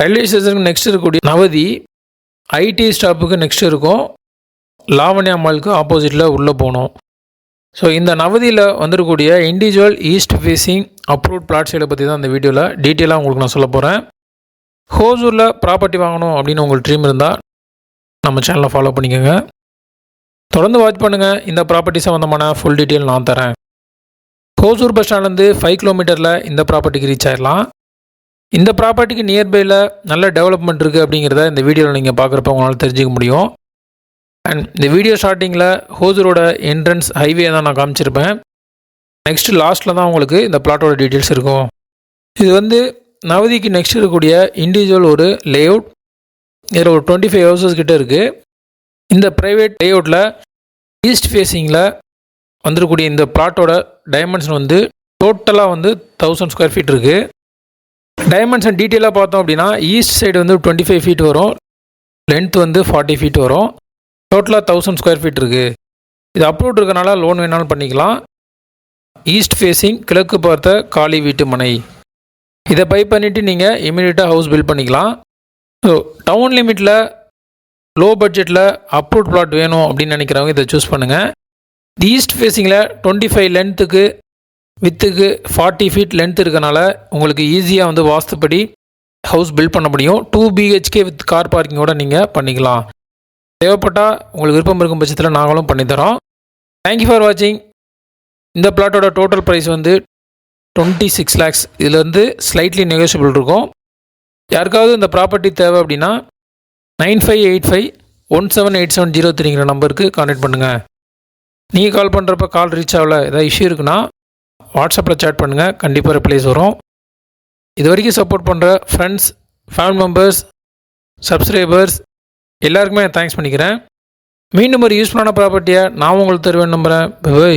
Railway ஸ்டேஷனுக்கு next இருக்கக்கூடிய நவதி ID ஸ்டாப்புக்கு next இருக்கும். லாவண்யா மாலுக்கு ஆப்போசிட்டில் உள்ளே போகணும். ஸோ இந்த நவதியில் வந்துருக்கக்கூடிய individual east facing approved plot சைடை பற்றி தான் இந்த வீடியோவில் டீட்டெயிலாக உங்களுக்கு நான் சொல்ல போகிறேன் ஹோசூரில் ப்ராப்பர்ட்டி வாங்கணும் அப்படின்னு உங்களுக்கு ட்ரீம் இருந்தால் நம்ம சேனலை ஃபாலோ பண்ணிக்கோங்க. தொடர்ந்து வாட்ச் பண்ணுங்கள் இந்த ப்ராப்பர்ட்டி சம்மந்தமான ஃபுல் டீட்டெயில் நான் தரேன். ஹோசூர் பஸ் ஸ்டாண்ட்லேருந்து ஃபைவ் கிலோமீட்டரில் இந்த ப்ராப்பர்ட்டிக்கு ரீச் ஆயிடலாம் இந்த ப்ராப்பர்ட்டிக்கு நியர்பையில் நல்ல டெவலப்மெண்ட் இருக்குது அப்படிங்கிறத இந்த வீடியோவில் நீங்கள் பார்க்குறப்ப உங்களால் தெரிஞ்சுக்க முடியும். அண்ட் இந்த வீடியோ ஸ்டார்டிங்கில் ஹோசூரோட என்ட்ரன்ஸ் ஹைவே தான் நான் காமிச்சிருப்பேன். நெக்ஸ்ட் லாஸ்ட்டில் தான் உங்களுக்கு இந்த பிளாட்டோட டீட்டெயில்ஸ் இருக்கும். இது வந்து நவதிக்கு நெக்ஸ்ட் இருக்கக்கூடிய இண்டிவிஜுவல் ஒரு லேஅவுட் இதில் ஒரு டுவெண்ட்டி ஃபைவ் ஹவுசஸ் கிட்டே இருக்குது இந்த ப்ரைவேட் லேஅவுட்டில் ஈஸ்ட் ஃபேஸிங்கில் வந்துருக்கூடிய இந்த பிளாட்டோட டைமென்ஷன் வந்து டோட்டலாக வந்து தௌசண்ட் ஸ்கொயர் ஃபீட் இருக்குது டைமென்ஷன் டீட்டெயிலாக பார்த்தோம் அப்படின்னா ஈஸ்ட் சைடு வந்து டுவெண்ட்டி ஃபைவ் ஃபீட் வரும். லென்த் வந்து ஃபார்ட்டி ஃபீட் வரும். டோட்டலாக தௌசண்ட் ஸ்கொயர் ஃபீட் இருக்குது இது அப்ரூவ்ட் இருக்கனால லோன் வேணாலும் பண்ணிக்கலாம். ஈஸ்ட் ஃபேஸிங் கிழக்கு பார்த்த காலி வீட்டு மனை. இதை பை பண்ணிவிட்டு நீங்கள் இமீடியட்டாக ஹவுஸ் பில்ட் பண்ணிக்கலாம். ஸோ டவுன் லிமிட்டில் லோ பட்ஜெட்டில் அப்ரூவ்ட் பிளாட் வேணும் அப்படின்னு நினைக்கிறவங்க இதை சூஸ் பண்ணுங்கள் ஈஸ்ட் ஃபேஸிங்கில் டுவெண்ட்டி ஃபைவ் லென்த்துக்கு வித்துக்கு ஃபார்ட்டி ஃபீட் லென்த் இருக்கனால உங்களுக்கு ஈஸியாக வந்து வாஸ்துப்படி ஹவுஸ் பில்ட் பண்ண முடியும். டூ பிஹெச்கே வித் கார் பார்க்கிங்கோட நீங்கள் பண்ணிக்கலாம். தேவைப்பட்டால் உங்களுக்கு விருப்பம் இருக்கும் பட்சத்தில் நாங்களும் பண்ணித்தரோம். தேங்க்யூ ஃபார் வாட்சிங் இந்த பிளாட்டோட டோட்டல் ப்ரைஸ் வந்து டுவெண்ட்டி சிக்ஸ் லேக்ஸ் இதுலேருந்து ஸ்லைட்லி நெகோஷியபிள் இருக்கும். யாருக்காவது இந்த ப்ராப்பர்ட்டி தேவை அப்படின்னா nine five eight five one seven eight seven zero த்ரீங்கிற நம்பருக்கு கான்டாக்ட் பண்ணுங்கள் நீங்கள் கால் பண்ணுறப்ப கால் ரீச் ஆகல ஏதாவது இஷ்யூ இருக்குன்னா வாட்ஸ்அப்பில் சேட் பண்ணுங்கள் கண்டிப்பாக ரிப்ளைஸ் வரும். இது வரைக்கும் சப்போர்ட் பண்ணுற ஃப்ரெண்ட்ஸ் ஃபேமிலி மெம்பர்ஸ் சப்ஸ்கிரைபர்ஸ் எல்லாருக்குமே தேங்க்ஸ் பண்ணிக்கிறேன். மீண்டும் ஒரு யூஸ்ஃபுல்லான ப்ராப்பர்ட்டியை நான் உங்களுக்கு தருவேன் நம்புகிறேன் பை